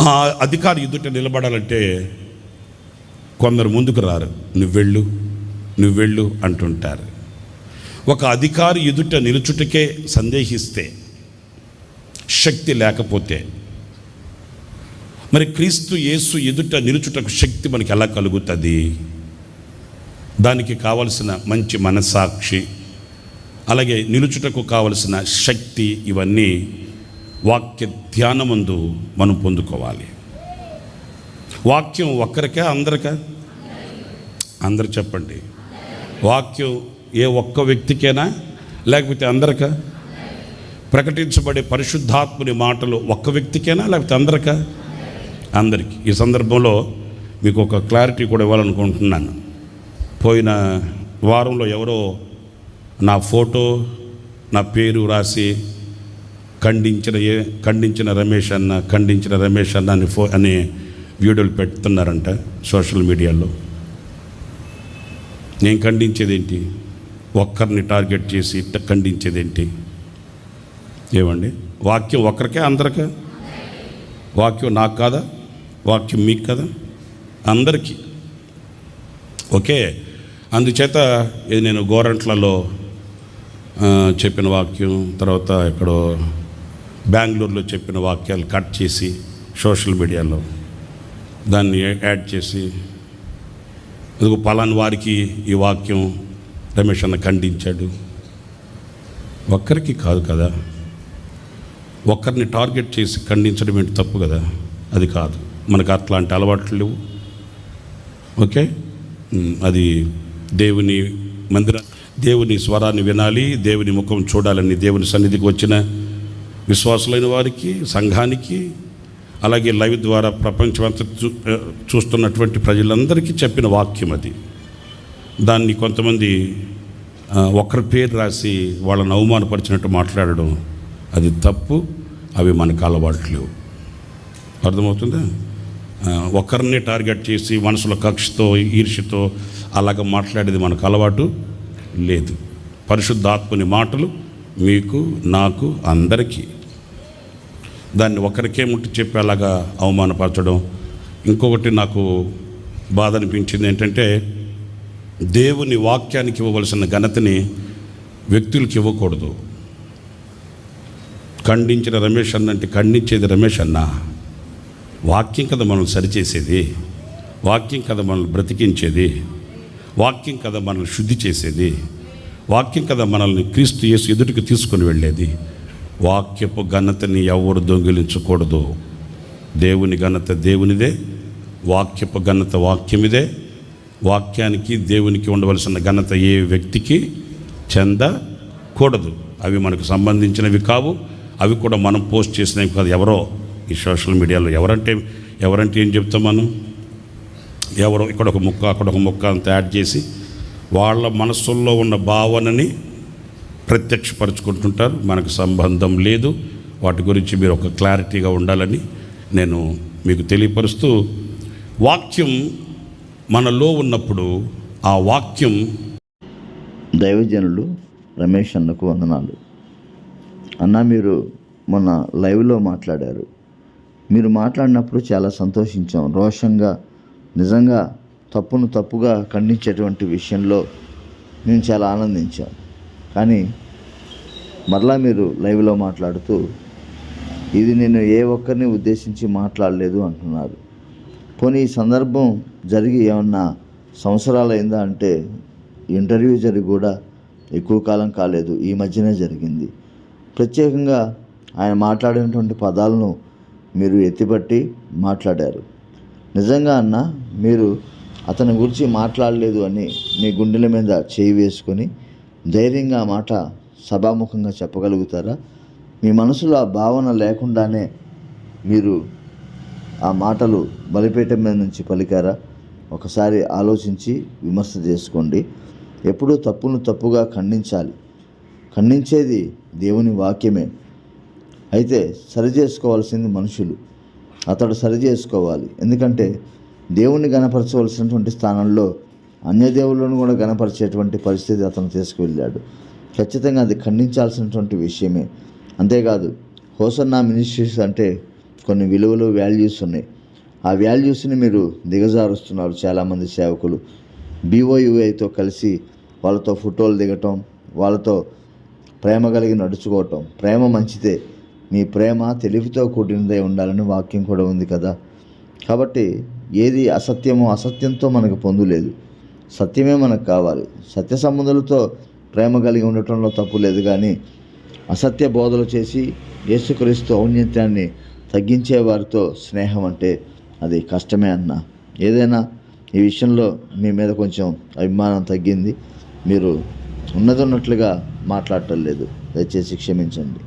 ఆ అధికారి ఎదుట నిలబడాలంటే కొందరు ముందుకు రారు. నువ్వు వెళ్ళు నువ్వు వెళ్ళు అంటుంటారు. ఒక అధికారి ఎదుట నిలుచుటకే సందేహిస్తే శక్తి లేకపోతే. మరి క్రీస్తు యేసు ఎదుట నిలుచుటకు శక్తి మనకి ఎలా కలుగుతుంది? దానికి కావలసిన మంచి మనసాక్షి అలాగే నిలుచుటకు కావలసిన శక్తి ఇవన్నీ వాక్య ధ్యానమందు మనం పొందుకోవాలి. వాక్యం ఒక్కరికే అందరికా? అందరు చెప్పండి. వాక్యం ఏ ఒక్క వ్యక్తికేనా? లేకపోతే అందరికా? ప్రకటించబడే పరిశుద్ధాత్ముని మాటలు ఒక్క వ్యక్తికేనా? లేకపోతే అందరికా? అందరికీ. ఈ సందర్భంలో మీకు ఒక క్లారిటీ కూడా ఇవ్వాలనుకుంటున్నాను. పోయిన వారంలో ఎవరో నా ఫోటో నా పేరు రాసి ఖండించిన ఏ ఖండించిన రమేష్ అన్న ఖండించిన రమేష్ అన్న అని ఫో అనే వీడియోలు పెడుతున్నారంట సోషల్ మీడియాలో. నేను ఖండించేదేంటి? ఒక్కరిని టార్గెట్ చేసి ఖండించేదేంటి? ఏమండి? వాక్యం ఒక్కరికే అందరికే? వాక్యం నాకు కాదా? వాక్యం మీకు కదా? అందరికీ. ఓకే. అందుచేత ఇది నేను గోరంట్లలో చెప్పిన వాక్యం తర్వాత ఎక్కడో బెంగళూరులో చెప్పిన వాక్యాలు కట్ చేసి సోషల్ మీడియాలో దాన్ని యాడ్ చేసి ఎందుకు పలాని వారికి ఈ వాక్యం రమేష్ అన్న ఖండించాడు. ఒక్కరికి కాదు కదా. ఒక్కరిని టార్గెట్ చేసి ఖండించడం ఏంటి తప్పు కదా? అది కాదు. మనకు అట్లాంటి అలవాట్లు లేవు. ఓకే? అది దేవుని మందిర దేవుని స్వరాన్ని వినాలి దేవుని ముఖం చూడాలని దేవుని సన్నిధికి వచ్చిన విశ్వాసులైన వారికి సంఘానికి అలాగే లైవ్ ద్వారా ప్రపంచమంతా చూ చూస్తున్నటువంటి ప్రజలందరికీ చెప్పిన వాక్యం అది. దాన్ని కొంతమంది ఒకరి పేరు రాసి వాళ్ళని అవమానపరిచినట్టు మాట్లాడడం అది తప్పు అవి మనకు అలవాట్లేవు అర్థమవుతుందా? ఒకరిని టార్గెట్ చేసి మనసులో కక్షతో ఈర్ష్యతో అలాగ మాట్లాడేది మనకు అలవాటు లేదు. పరిశుద్ధాత్మని మాటలు మీకు నాకు అందరికీ దాన్ని ఒకరికే ముట్టి చెప్పేలాగా అవమానపరచడం. ఇంకొకటి నాకు బాధ అనిపించింది ఏంటంటే దేవుని వాక్యానికి ఇవ్వవలసిన ఘనతని వ్యక్తులకి ఇవ్వకూడదు. ఖండించిన రమేష్ అన్న అంటే ఖండించేది రమేష్ అన్న. వాక్యం కదా మనం సరిచేసేది. వాక్యం కదా మనల్ని బ్రతికించేది. వాక్యం కదా మనల్ని శుద్ధి చేసేది. వాక్యం కదా మనల్ని క్రీస్తు యేసు ఎదుటికి తీసుకొని వెళ్ళేది. వాక్యపు ఘనతని ఎవరు దొంగిలించకూడదు. దేవుని ఘనత దేవునిదే వాక్యపు ఘనత వాక్యమిదే. వాక్యానికి దేవునికి ఉండవలసిన ఘనత ఏ వ్యక్తికి చెందకూడదు. అవి మనకు సంబంధించినవి కావు. అవి కూడా మనం పోస్ట్ చేసినవి కాదు. ఎవరో ఈ సోషల్ మీడియాలో ఎవరంటే ఎవరంటే ఏం చెప్తాం మనం? ఎవరో ఇక్కడ ఒక ముక్క అక్కడ ఒక ముక్క అంత యాడ్ చేసి వాళ్ళ మనస్సుల్లో ఉన్న భావనని ప్రత్యక్షపరచుకుంటుంటారు. మనకు సంబంధం లేదు. వాటి గురించి మీరు ఒక క్లారిటీగా ఉండాలని నేను మీకు తెలియపరుస్తూ వాక్యం మనలో ఉన్నప్పుడు ఆ వాక్యం దైవజనులు రమేష్ అన్నకు వందనాలు. అన్న మీరు మొన్న లైవ్లో మాట్లాడారు. మీరు మాట్లాడినప్పుడు చాలా సంతోషించాం. రోషంగా నిజంగా తప్పును తప్పుగా ఖండించేటువంటి విషయంలో మేము చాలా ఆనందించాం. కానీ మరలా మీరు లైవ్లో మాట్లాడుతూ ఇది నేను ఏ ఒక్కరిని ఉద్దేశించి మాట్లాడలేదు అంటున్నారు. పోనీ ఈ సందర్భం జరిగి ఏమన్నా సంవత్సరాలైందా అంటే ఇంటర్వ్యూ జరిగి కూడా ఎక్కువ కాలం కాలేదు ఈ మధ్యనే జరిగింది. ప్రత్యేకంగా ఆయన మాట్లాడినటువంటి పదాలను మీరు ఎత్తిపట్టి మాట్లాడారు. నిజంగా అన్న మీరు అతని గురించి మాట్లాడలేదు అని మీ గుండెల మీద చేయి వేసుకొని ధైర్యంగా ఆ మాట సభాముఖంగా చెప్పగలుగుతారా? మీ మనసులో ఆ భావన లేకుండానే మీరు ఆ మాటలు బలిపేటం మీద నుంచి పలికారా? ఒకసారి ఆలోచించి విమర్శ చేసుకోండి. ఎప్పుడూ తప్పును తప్పుగా ఖండించాలి. ఖండించేది దేవుని వాక్యమే. అయితే సరి చేసుకోవాల్సింది మనుషులు. అతడు సరి చేసుకోవాలి. ఎందుకంటే దేవుణ్ణి గణపరచవలసినటువంటి స్థానంలో అన్య దేవుళ్ళను కూడా గణపరిచేటువంటి పరిస్థితి అతను తీసుకువెళ్ళాడు. ఖచ్చితంగా అది ఖండించాల్సినటువంటి విషయమే. అంతేకాదు హోసన్నా మినిస్ట్రీస్ అంటే కొన్ని విలువలు వాల్యూస్ ఉన్నాయి. ఆ వాల్యూస్ని మీరు దిగజారుస్తున్నారు చాలామంది సేవకులు. బీఓయుఐతో కలిసి వాళ్ళతో ఫోటోలు దిగటం వాళ్ళతో ప్రేమ కలిగి నడుచుకోవటం. ప్రేమ మంచిదే. మీ ప్రేమ తెలివితో కూడినదే ఉండాలని వాక్యం కూడా ఉంది కదా. కాబట్టి ఏది అసత్యమో అసత్యంతో మనకు పొందులేదు సత్యమే మనకు కావాలి. సత్య సంబంధులతో ప్రేమ కలిగి ఉండటంలో తప్పు లేదు కానీ అసత్య బోధలు చేసి యేసుక్రీస్తు ఔన్నత్యాన్ని తగ్గించే వారితో స్నేహం అంటే అది కష్టమే అన్న. ఏదైనా ఈ విషయంలో మీ మీద కొంచెం అభిమానం తగ్గింది. మీరు ఉన్నది ఉన్నట్లుగా మాట్లాడటం లేదు. దయచేసి క్షమించండి.